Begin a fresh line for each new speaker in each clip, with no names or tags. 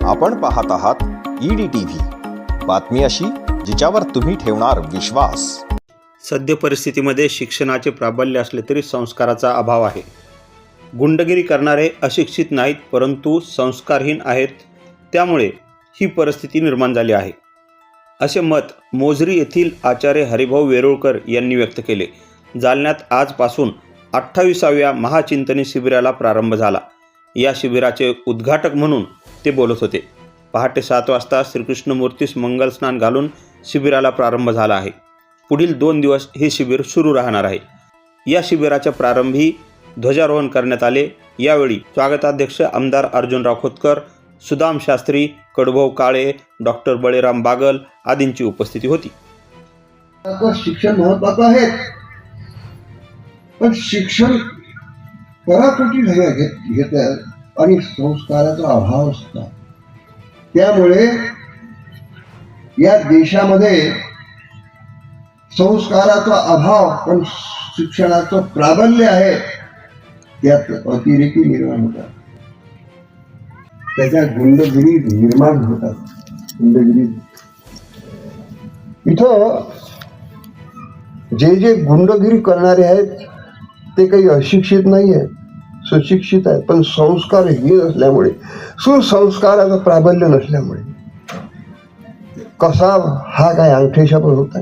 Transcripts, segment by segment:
आपण पाहत आहात ईडी टीव्ही बातमी अशी जिच्यावर तुम्ही ठेवणार विश्वास.
सद्य परिस्थितीमध्ये शिक्षणाचे प्राबल्य असले तरी संस्काराचा अभाव आहे. गुंडगिरी करणारे अशिक्षित नाहीत परंतु संस्कारहीन आहेत. त्यामुळे ही परिस्थिती निर्माण झाली आहे. असे मत मोजरी येथील आचार्य हरिभाऊ वेरुळकर यांनी व्यक्त केले. जालन्यात आजपासून अठ्ठावीसाव्या महाचिंतनी शिबिराला प्रारंभ झाला. या शिबिराचे उद्घाटक म्हणून ते बोलत होते. पहाटे सात वाजता श्रीकृष्णमूर्तीस मंगलस्नान घालून शिबिराला प्रारंभ झाला आहे. पुढील दोन दिवस हे शिबिर सुरू राहणार आहे. या शिबिराच्या प्रारंभी ध्वजारोहण करण्यात आले. यावेळी स्वागताध्यक्ष आमदार अर्जुनराव खोतकर सुदाम शास्त्री कडभाऊ काळे डॉक्टर बळीराम बागल आदींची उपस्थिती होती.
शिक्षण महत्वाचं आहे. पण शिक्षण पराकृती घेत आणि संस्काराचा अभाव असतो. त्यामुळे या देशामध्ये संस्काराचा अभाव पण शिक्षणाचं प्राबल्य आहे त्यात अतिरेकी निर्माण होतात. त्याच्या गुंडगिरी निर्माण होतात. गुंडगिरी. इथं जे जे गुंडगिरी करणारे आहेत ते काही अशिक्षित नाही आहेत सुशिक्षित आहेत पण संस्कारहीन असल्यामुळे सुसंस्काराचं प्राबल्य नसल्यामुळे. कसा हा काय अंगठेशा पण होत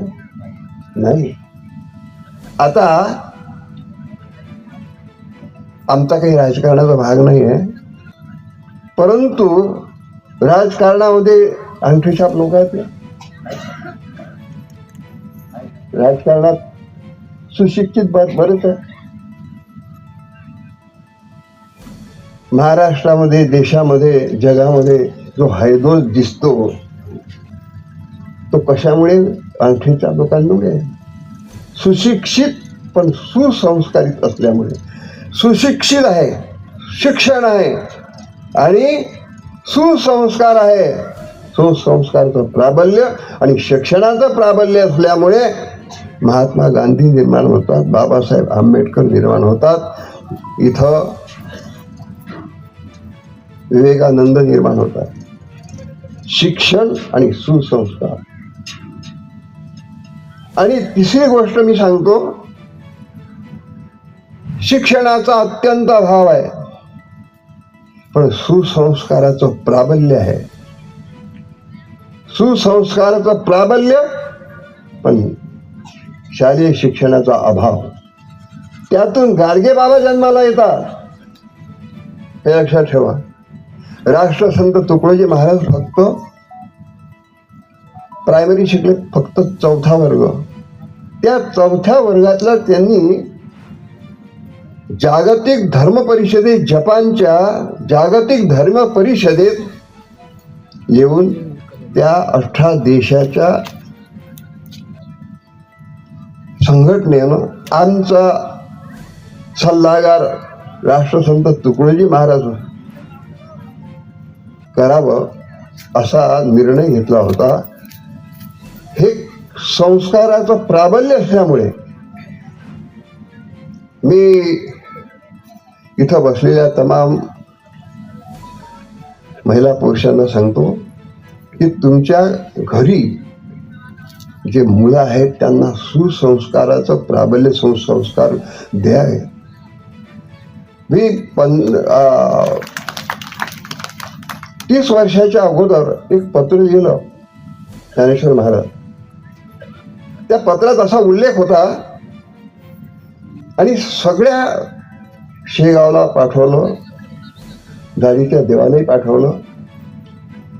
नाही? आता आमचा काही राजकारणाचा भाग नाही आहे परंतु राजकारणामध्ये अंगठेछाप लोक आहेत राजकारणात सुशिक्षित बरेच आहे. महाराष्ट्रामध्ये देशामध्ये जगामध्ये जो हैदोस दिसतो तो कशामुळे? आणखीच्या लोकांमुळे. सुशिक्षित पण सुसंस्कारित असल्यामुळे. सुशिक्षित आहे शिक्षण आहे आणि सुसंस्कार आहे. सुसंस्काराचं प्राबल्य आणि शिक्षणाचं प्राबल्य असल्यामुळे महात्मा गांधी निर्माण होतात बाबासाहेब आंबेडकर निर्माण होतात. इथं विवेकानंद निर्माण होतात. शिक्षण आणि सुसंस्कार. आणि तिसरी गोष्ट मी सांगतो शिक्षणाचा अत्यंत अभाव आहे. पण सुसंस्काराचं प्राबल्य आहे. सुसंस्काराचं प्राबल्य पण शालेय शिक्षणाचा अभाव. त्यातून गाडगे बाबा जन्माला येतात. हे लक्षात ठेवा. राष्ट्रसंत तुकडोजी महाराज फक्त प्रायमरी शिकले फक्त चौथा वर्ग. त्या चौथ्या वर्गातला त्यांनी जागतिक धर्म परिषदेत जपानच्या जागतिक धर्म परिषदेत येऊन त्या अठरा देशाच्या संघटनेनं आमचा सल्लागार राष्ट्रसंत तुकडोजी महाराज करावं असा निर्णय घेतला होता. हे संस्काराचं प्राबल्य असल्यामुळे मी इथं बसलेल्या तमाम महिला पुरुषांना सांगतो की तुमच्या घरी जे मुलं आहेत त्यांना सुसंस्काराचं प्राबल्य सुसंस्कार द्यावे मी पण तीस वर्षाच्या अगोदर एक पत्र लिहिलं ज्ञानेश्वर महाराज. त्या पत्रात असा उल्लेख होता आणि सगळ्या शेगावला पाठवलं दारीच्या देवालाही पाठवलं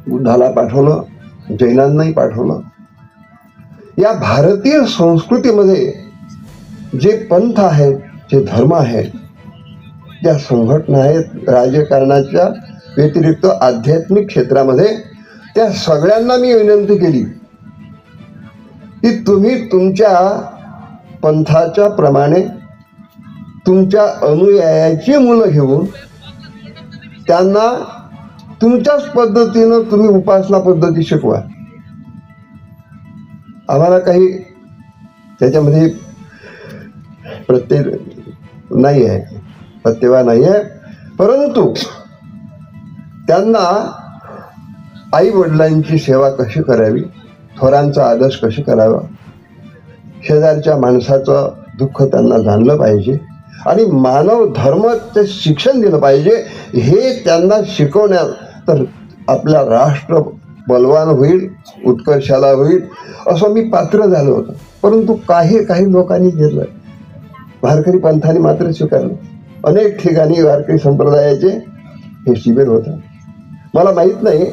बुद्धाला पाठवलं जैनांनाही पाठवलं. या भारतीय संस्कृतीमध्ये जे पंथ आहेत जे धर्म आहेत ज्या संघटना आहेत राजकारणाच्या व्यतिरिक्त आध्यात्मिक क्षेत्रामध्ये त्या सगळ्यांना मी विनंती केली की तुम्ही तुमच्या पंथाच्या प्रमाणे तुमच्या अनुयायाची मुलं घेऊन त्यांना तुमच्याच पद्धतीनं तुम्ही उपासना पद्धती शिकवा. आम्हाला काही त्याच्यामध्ये प्रत्येक नाही आहे प्रत्यवा नाही आहे परंतु त्यांना आई वडिलांची सेवा कशी करावी? थोरांचा आदर्श कशी करावा? शेजारच्या माणसाचं दुःख त्यांना जाणलं पाहिजे आणि मानव धर्माचं शिक्षण दिलं पाहिजे हे त्यांना शिकवण्यात तर आपला राष्ट्र बलवान होईल उत्कर्षाला होईल असं मी पात्र झालो होतो. परंतु काही काही लोकांनी घेतलं. वारकरी पंथाने मात्र स्वीकारलं. अनेक ठिकाणी वारकरी संप्रदायाचे हे शिबिर होतं. मला माहीत नाही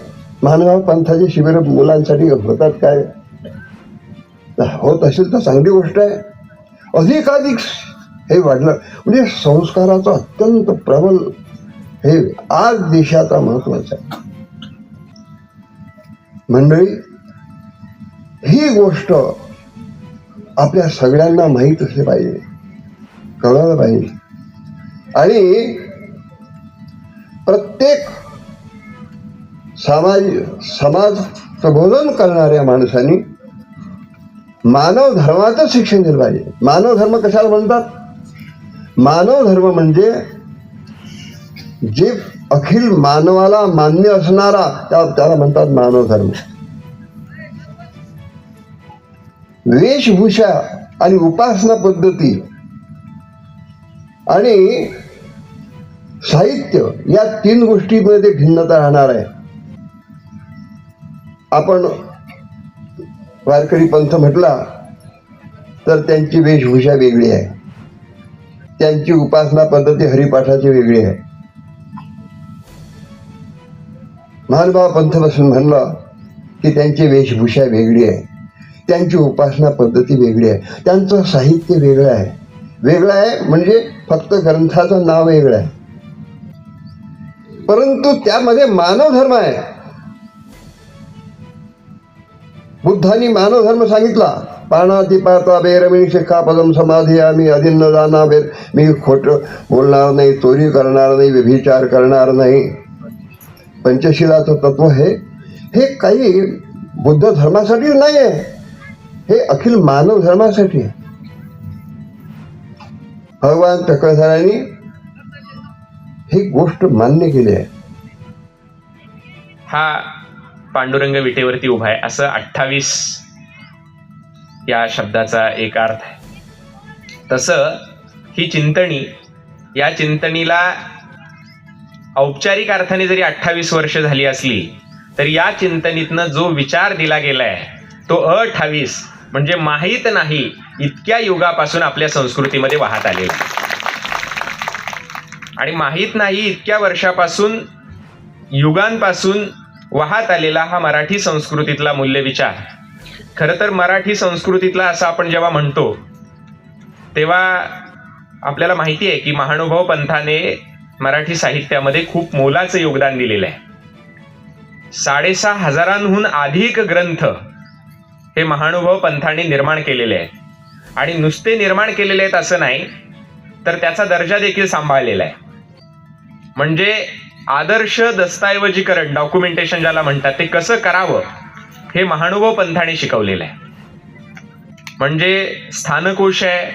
मानव पंथाचे शिबिर मुलांसाठी होतात काय? होत असेल तर चांगली गोष्ट आहे. अधिकाधिक हे वाढलं म्हणजे संस्काराचं अत्यंत प्रबल हे आज देशाचा महत्त्वाचा आहे. मंडळी ही गोष्ट आपल्या सगळ्यांना माहीत असली पाहिजे. कळायला पाहिजे. आणि प्रत्येक समाज समाज प्रबोधन करणाऱ्या माणसांनी मानव धर्माचं शिक्षण दिलं पाहिजे. मानव धर्म कशाला म्हणतात? मानव धर्म म्हणजे जे अखिल मानवाला मान्य असणारा त्या त्याला म्हणतात मानव धर्म. वेशभूषा आणि उपासना पद्धती आणि साहित्य या तीन गोष्टीमध्ये भिन्नता राहणार आहे. आपण वारकरी पंथ म्हटला तर त्यांची वेशभूषा वेगळी आहे. त्यांची उपासना पद्धती हरिपाठाची वेगळी आहे. महानुभाव पंथ बसून म्हणलं की त्यांची वेशभूषा वेगळी आहे. त्यांची उपासना पद्धती वेगळी आहे. त्यांचं साहित्य वेगळं आहे. वेगळं आहे म्हणजे फक्त ग्रंथाचं नाव वेगळं आहे. परंतु त्यामध्ये मानव धर्म आहे. बुद्धांनी मानव धर्म सांगितला. पाणाती पाता बेरमी शिखापदम समाधी आम्ही अधीन जाना बेर मी खोटं बोलणार नाही चोरी करणार नाही व्यभिचार करणार नाही. पंचशिलाचं तत्व हे हे काही बुद्ध धर्मासाठी नाही आहे. हे अखिल मानव धर्मासाठी आहे. भगवान चक्रधरांनी ही गोष्ट मान्य केली आहे.
हा पांडुरंग विटेवरती उभा आहे. असं अठ्ठावीस या शब्दाचा एक अर्थ आहे. तसं ही चिंतणी या चिंतनीला औपचारिक अर्थाने जरी अठ्ठावीस वर्ष झाली असली तर या चिंतनीतनं जो विचार दिला गेलाय तो अठ्ठावीस म्हणजे माहीत नाही इतक्या युगापासून आपल्या संस्कृतीमध्ये वाहत आलेला आणि माहीत नाही इतक्या वर्षापासून युगांपासून वाहत आलेला हा मराठी संस्कृतीतला मूल्यविचार. खरं तर मराठी संस्कृतीतला असं आपण जेव्हा म्हणतो तेव्हा आपल्याला माहिती आहे की महानुभाव पंथाने मराठी साहित्यामध्ये खूप मोलाचं योगदान दिलेलं आहे. साडेसहा हजारांहून अधिक ग्रंथ हे महानुभाव पंथाने निर्माण केलेले आहेत. आणि नुसते निर्माण केलेले आहेत असं नाही तर त्याचा दर्जा देखील सांभाळलेला आहे. म्हणजे आदर्श दस्तऐवजीकरण डॉक्युमेंटेशन ज्याला म्हणतात ते कसं करावं हे महानुभव पंथाने शिकवलेलं आहे. म्हणजे स्थानकोश आहे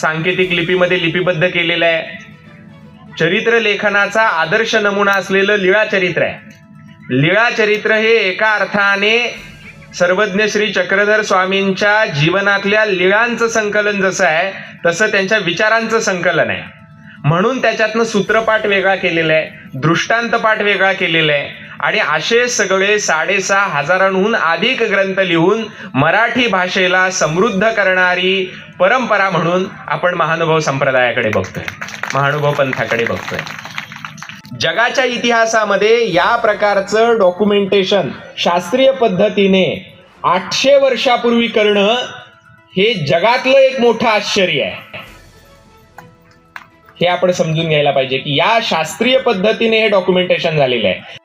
सांकेतिक लिपीमध्ये लिपिबद्ध केलेलं आहे चरित्र लेखनाचा आदर्श नमुना असलेलं लिळा चरित्र आहे. लिळा चरित्र हे एका अर्थाने सर्वज्ञ श्री चक्रधर स्वामींच्या जीवनातल्या लिळांचं संकलन जसं आहे तसं त्यांच्या विचारांचं संकलन आहे. म्हणून त्याच्यातनं सूत्रपाठ वेगळा केलेला आहे दृष्टांतपाठ वेगळा केलेला आहे. आणि असे सगळे साडेसहा हजारांहून अधिक ग्रंथ लिहून मराठी भाषेला समृद्ध करणारी परंपरा म्हणून आपण महानुभाव संप्रदायाकडे बघतोय. महानुभाव पंथाकडे बघतोय. जगाच्या इतिहासामध्ये या प्रकारचं डॉक्युमेंटेशन शास्त्रीय पद्धतीने आठशे वर्षापूर्वी करणं हे जगातलं एक मोठं आश्चर्य आहे. हे आपण समजून घ्यायला पाहिजे की या शास्त्रीय पद्धतीने हे डॉक्युमेंटेशन झालेलं आहे.